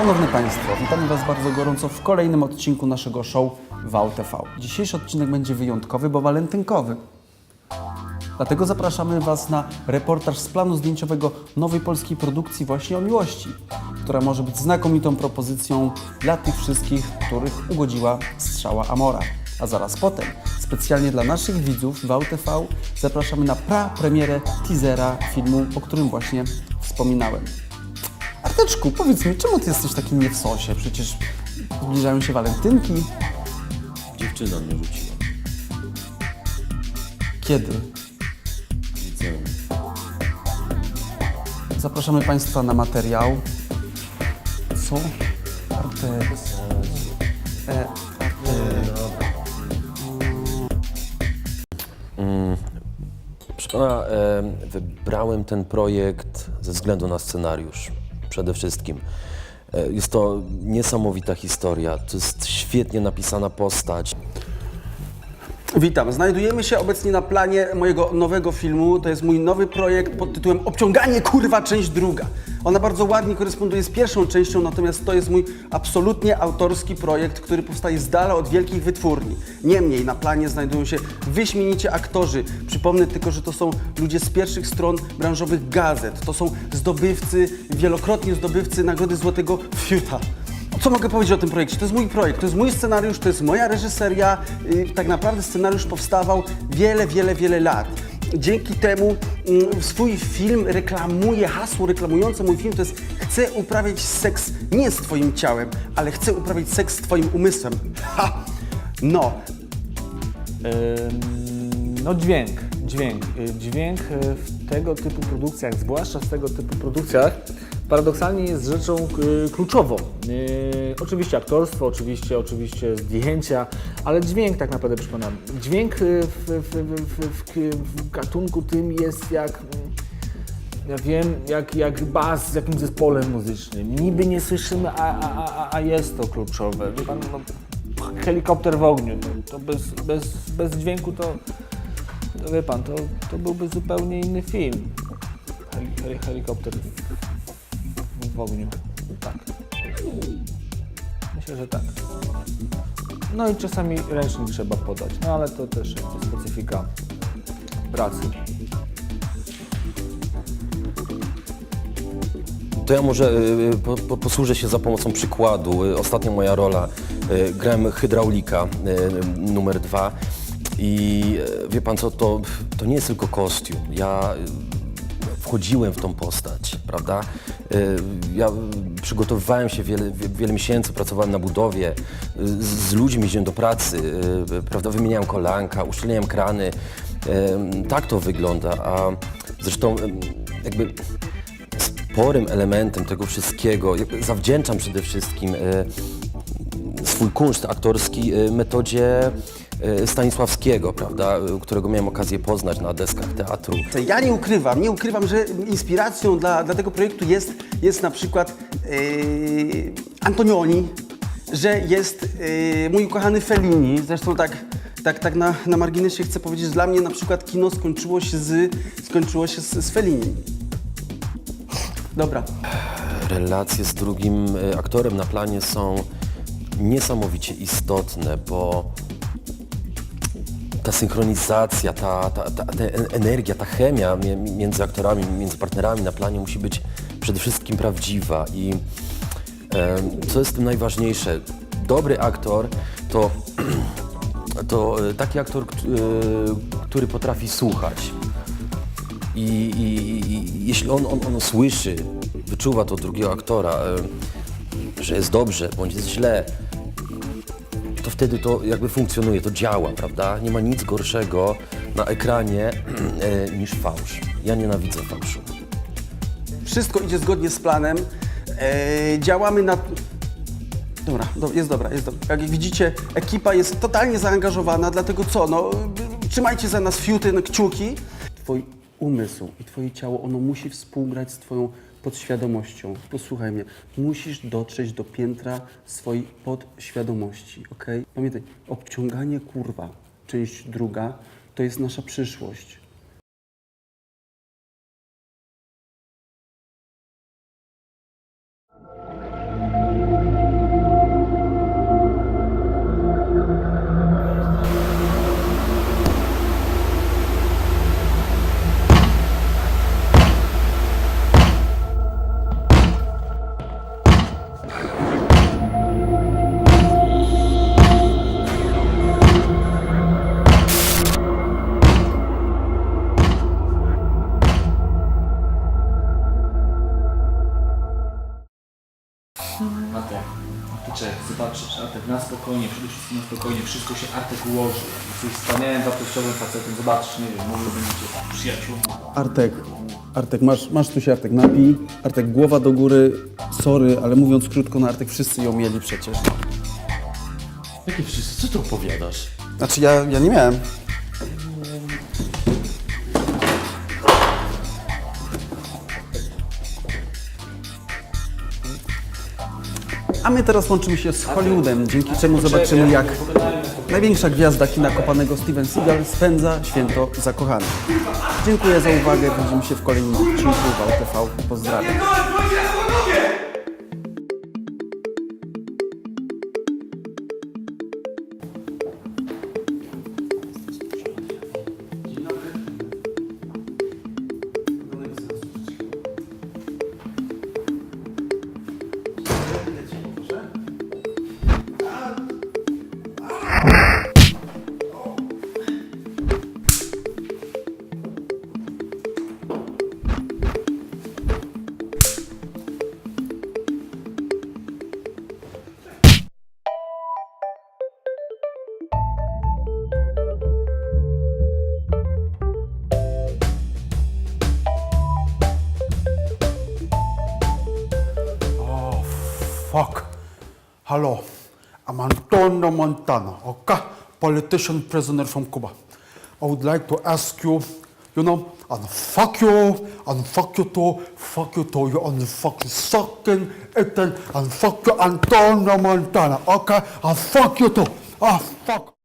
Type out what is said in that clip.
Szanowni Państwo, witamy Was bardzo gorąco w kolejnym odcinku naszego show Wał TV. Dzisiejszy odcinek będzie wyjątkowy, bo walentynkowy. Dlatego zapraszamy Was na reportaż z planu zdjęciowego nowej polskiej produkcji właśnie o miłości, która może być znakomitą propozycją dla tych wszystkich, których ugodziła strzała Amora. A zaraz potem, specjalnie dla naszych widzów Wał TV, zapraszamy na pra-premierę teasera filmu, o którym właśnie wspominałem. Arteczku, powiedz mi, czemu Ty jesteś taki nie w sosie? Przecież zbliżają się walentynki. Dziewczyna mnie rzuciła. Kiedy? Liceum. Zapraszamy Państwa na materiał. Co? Artek. E, Proszę pana, e, wybrałem ten projekt ze względu na scenariusz. Przede wszystkim. E, jest to niesamowita historia. To jest świetnie napisana postać. Witam. Znajdujemy się obecnie na planie mojego nowego filmu. To jest mój nowy projekt pod tytułem Obciąganie kurwa, część druga. Ona bardzo ładnie koresponduje z pierwszą częścią, natomiast to jest mój absolutnie autorski projekt, który powstaje z dala od wielkich wytwórni. Niemniej na planie znajdują się wyśmienicie aktorzy. Przypomnę tylko, że to są ludzie z pierwszych stron branżowych gazet. To są zdobywcy, wielokrotnie zdobywcy Nagrody Złotego Fiuta. Co mogę powiedzieć o tym projekcie? To jest mój projekt, to jest mój scenariusz, to jest moja reżyseria. Yy, Tak naprawdę scenariusz powstawał wiele, wiele, wiele lat. Dzięki temu mm, swój film reklamuje, hasło reklamujące mój film to jest chcę uprawiać seks nie z twoim ciałem, ale chcę uprawiać seks z twoim umysłem. Ha! No, No dźwięk, dźwięk. Y, Dźwięk y, w tego typu produkcjach, zwłaszcza w tego typu produkcjach, paradoksalnie jest rzeczą kluczową. Y, Oczywiście aktorstwo, oczywiście, oczywiście zdjęcia, ale dźwięk tak naprawdę, pana. Dźwięk y, w, w, w, w, gatunku tym jest jak... mm, ja wiem, jak, jak bas z jakimś zespołem muzycznym. Niby nie słyszymy, a, a, a, jest to kluczowe. Pan, no, helikopter w ogniu, no, to bez, bez, bez dźwięku to, to wie pan, to, to byłby zupełnie inny film. Heli, heli, helikopter w, ogniu. Tak. Myślę, że tak. No i czasami ręcznik trzeba podać, no ale to też jest specyfika pracy. To ja może y, po, po, posłużę się za pomocą przykładu. Y, Ostatnia moja rola, y, grałem hydraulika y, numer dwa i y, wie pan co, to, to nie jest tylko kostium. Ja y, wchodziłem w tą postać, prawda? Y, Ja przygotowywałem się wiele, wie- wiele miesięcy, pracowałem na budowie, y, z, ludźmi jeździłem do pracy, y, prawda? Wymieniałem kolanka, uszczelniałem krany. Tak to wygląda, a zresztą jakby sporym elementem tego wszystkiego, zawdzięczam przede wszystkim swój kunszt aktorski metodzie Stanisławskiego, prawda, e, którego miałem okazję poznać na deskach teatru. Ja nie ukrywam, nie ukrywam, że inspiracją dla, dla tego projektu jest, jest na przykład yy, Antonioni, że jest yy, mój ukochany Fellini. Zresztą tak, tak, tak na, na marginesie chcę powiedzieć, że dla mnie na przykład kino skończyło się z, skończyło się z, z Fellini. Dobra. Relacje z drugim e, aktorem na planie są niesamowicie istotne, bo ta synchronizacja, ta, ta, ta, ta en- energia, ta chemia między aktorami, między partnerami na planie musi być przede wszystkim prawdziwa i co jest tym najważniejsze, dobry aktor to, to e, taki aktor, kt- e, który potrafi słuchać. I, i, i jeśli on, on, on słyszy, wyczuwa to drugiego aktora, e, że jest dobrze bądź jest źle, to wtedy to jakby funkcjonuje, to działa, prawda? Nie ma nic gorszego na ekranie e, niż fałsz. Ja nienawidzę fałszu. Wszystko idzie zgodnie z planem. E, działamy na. Dobra, do, jest dobra, jest dobra. Jak widzicie, ekipa jest totalnie zaangażowana, dlatego co? No, trzymajcie za nas fiuty, no, kciuki. Twój umysł i twoje ciało, ono musi współgrać z twoją podświadomością. Posłuchaj mnie, musisz dotrzeć do piętra swojej podświadomości, ok? Pamiętaj, obciąganie kurwa, część druga, to jest nasza przyszłość. Arteczek, zobaczysz, Artek, na spokojnie, przede wszystkim na spokojnie, wszystko się Artek ułoży. Jesteś wspaniałym, wartościowym facetem, zobaczysz, nie wiem, może będziecie przyjaciółmi. Artek, Artek, masz, masz tu się Artek napij. Artek, głowa do góry. Sorry, ale mówiąc krótko, no Artek, wszyscy ją mieli przecież. Jakie wszyscy, co ty opowiadasz? Znaczy ja, ja nie miałem. A my teraz łączymy się z Hollywoodem, dzięki czemu zobaczymy jak największa gwiazda kina kopanego Steven Seagal spędza święto zakochanych. Dziękuję za uwagę, widzimy się w kolejnym odcinku Wał TV. Pozdrawiam. Fuck. Hello. I'm Antonio Montana, okay? Politician prisoner from Cuba. I would like to ask you, you know, and fuck you, and fuck you too, fuck you too, you only fucking sucking, eating, and fuck you Antonio Montana, okay? And fuck you too. Ah, fuck.